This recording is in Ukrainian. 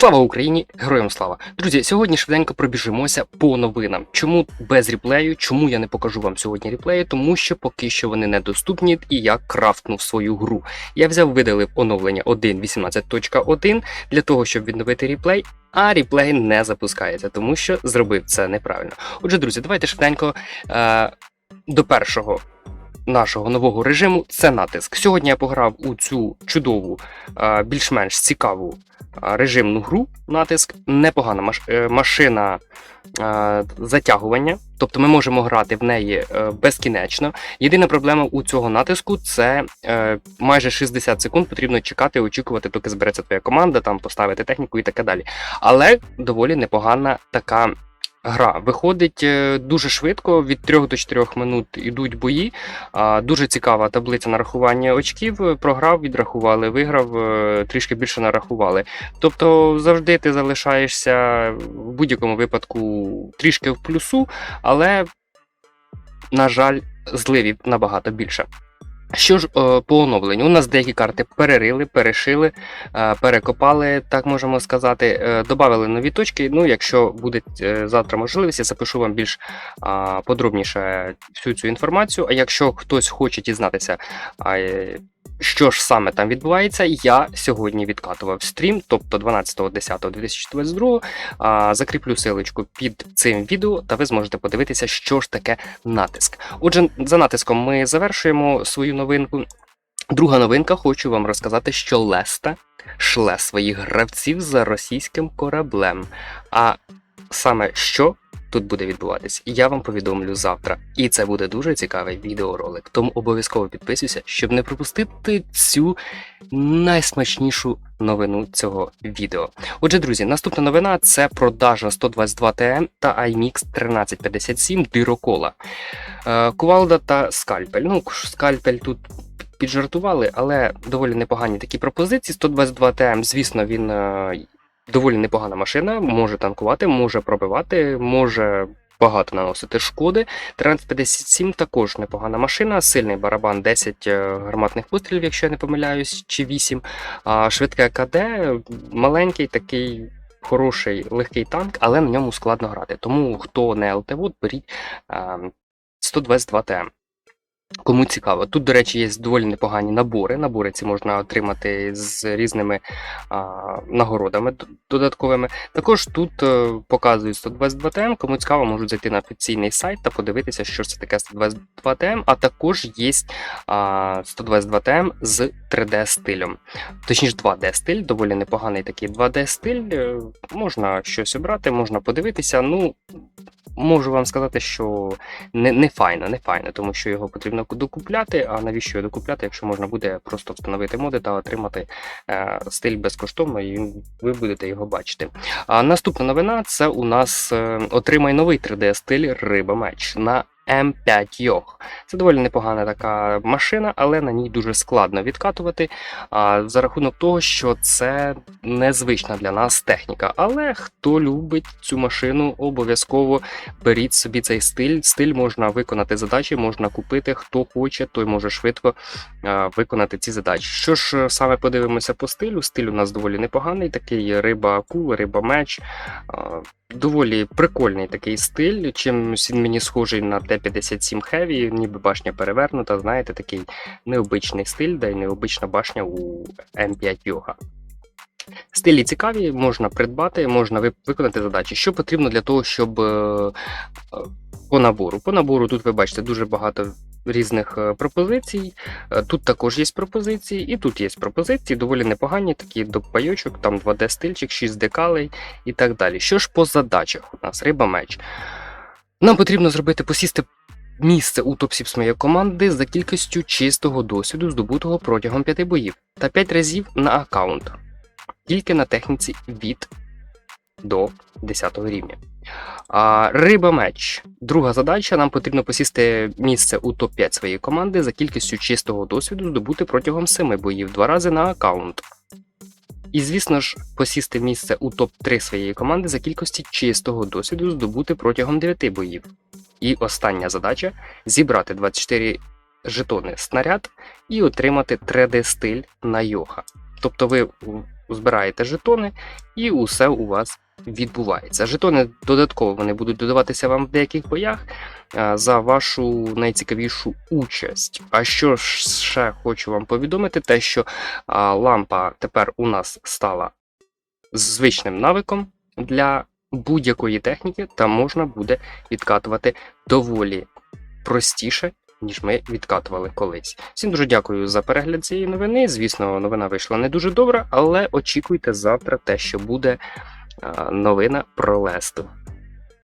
Слава Україні! Героям слава! Друзі, сьогодні швиденько пробіжимося по новинам. Чому без реплею? Чому я не покажу вам сьогодні реплеї? Тому що поки що вони недоступні, і я крафтнув свою гру. Я взяв, видалив оновлення 1.18.1 для того, щоб відновити реплей. А реплей не запускається, тому що зробив це неправильно. Отже, друзі, давайте швиденько е, до першого нашого нового режиму це натиск. Сьогодні я пограв у цю чудову, е, більш-менш цікаву е, режимну гру. Натиск, непогана е, машина затягування. Тобто ми можемо грати в неї безкінечно. Єдина проблема у цього натиску це майже 60 секунд потрібно чекати, очікувати, доки збереться твоя команда, там поставити техніку і таке далі. Але доволі непогана така. Гра виходить е, дуже швидко, від 3 до 4 минут йдуть бої. Дуже цікава таблиця нарахування очків. Програв, відрахували, виграв, е, трішки більше нарахували. Тобто завжди ти залишаєшся в будь-якому випадку трішки в плюсу, але, на жаль, зливів набагато більше. Що ж е, по оновленню? У нас деякі карти перерили, перешили, е, перекопали, так можемо сказати. Е, Добавили нові точки. Ну, якщо буде завтра можливість, я запишу вам більш подробніше всю цю інформацію. А якщо хтось хоче дізнатися, що ж саме там відбувається, я сьогодні відкатував стрім, тобто 12.10.2022. А, Закріплю силочку під цим відео, та ви зможете подивитися, що ж таке натиск. Отже, за натиском ми завершуємо свою новинку. Друга новинка, хочу вам розказати, що Леста шле своїх гравців за російським кораблем. А саме що тут буде відбуватись, я вам повідомлю завтра. І це буде дуже цікавий відеоролик. Тому обов'язково підписуйся, щоб не пропустити цю найсмачнішу новину цього відео. Отже, друзі, наступна новина це продажа 122 TM та iMix 1357 дирокола. Е, Кувалда та скальпель. Ну, скальпель тут піджартували, але доволі непогані такі пропозиції. 122 ТМ, звісно, він е, доволі непогана машина, може танкувати, може пробивати, може. Багато наносити шкоди. 1357 також непогана машина, сильний барабан, 10 е, гарматних пострілів, якщо я не помиляюсь, чи 8. А швидке КД, маленький такий хороший легкий танк, але на ньому складно грати. Тому хто не ЛТВ, беріть е, 122 ТМ. Кому цікаво, тут, до речі, є доволі непогані набори. Набори ці можна отримати з різними а, нагородами додатковими. Також тут е, показують 122 ТМ. Кому цікаво, можуть зайти на офіційний сайт та подивитися, що це таке 122 ТМ. А також є а, 122 ТМ з 3D стилем. Точніше, 2D стиль, доволі непоганий такий 2D стиль. Е, Можна щось обрати, можна подивитися. Ну, можу вам сказати, що не, не файно, не файно, тому що його потрібно докупляти. А навіщо його докупляти, якщо можна буде просто встановити моди та отримати е, стиль безкоштовно, і ви будете його бачити. А наступна новина це у нас е, отримай новий 3D стиль Риба Меч на М5 Йох. Це доволі непогана така машина, але на ній дуже складно відкатувати. А, за рахунок того, що це незвична для нас техніка. Але хто любить цю машину, обов'язково беріть собі цей стиль. Стиль можна виконати задачі, можна купити. Хто хоче, той може швидко а, виконати ці задачі. Що ж е, саме подивимося по стилю? Стиль у нас доволі непоганий, такий риба акул, риба меч. А, Доволі прикольний такий стиль. Чимось він мені схожий на Т-57 Heavy, ніби башня перевернута, знаєте, такий необичний стиль, де й необична башня у М5 Йога. Стилі цікаві, можна придбати, можна виконати задачі. Що потрібно для того, щоб е, е, по набору? По набору тут ви бачите дуже багато різних е, пропозицій. Е, Тут також є пропозиції, і тут є пропозиції, доволі непогані, такі до пайочок, там 2D стильчик, 6 декалей і так далі. Що ж по задачах у нас? Риба меч. Нам потрібно зробити посісти місце у топ-сіп моєї команди за кількістю чистого досвіду, здобутого протягом 5 боїв, та 5 разів на аккаунт. Тільки на техніці від до 10 рівня. А, риба меч. Друга задача: нам потрібно посісти місце у топ-5 своєї команди за кількістю чистого досвіду, здобути протягом 7 боїв, два рази на аккаунт. І, звісно ж, посісти місце у топ-3 своєї команди за кількості чистого досвіду, здобути протягом 9 боїв. І остання задача зібрати 24 жетони снаряд і отримати 3D стиль на йоха. Тобто ви збираєте жетони, і усе у вас відбувається. Жетони додатково вони будуть додаватися вам в деяких боях за вашу найцікавішу участь. А що ж ще хочу вам повідомити, те, що лампа тепер у нас стала звичним навиком для будь-якої техніки, та можна буде відкатувати доволі простіше, ніж ми відкатували колись. Всім дуже дякую за перегляд цієї новини. Звісно, новина вийшла не дуже добра, але очікуйте завтра те, що буде новина про Лесту.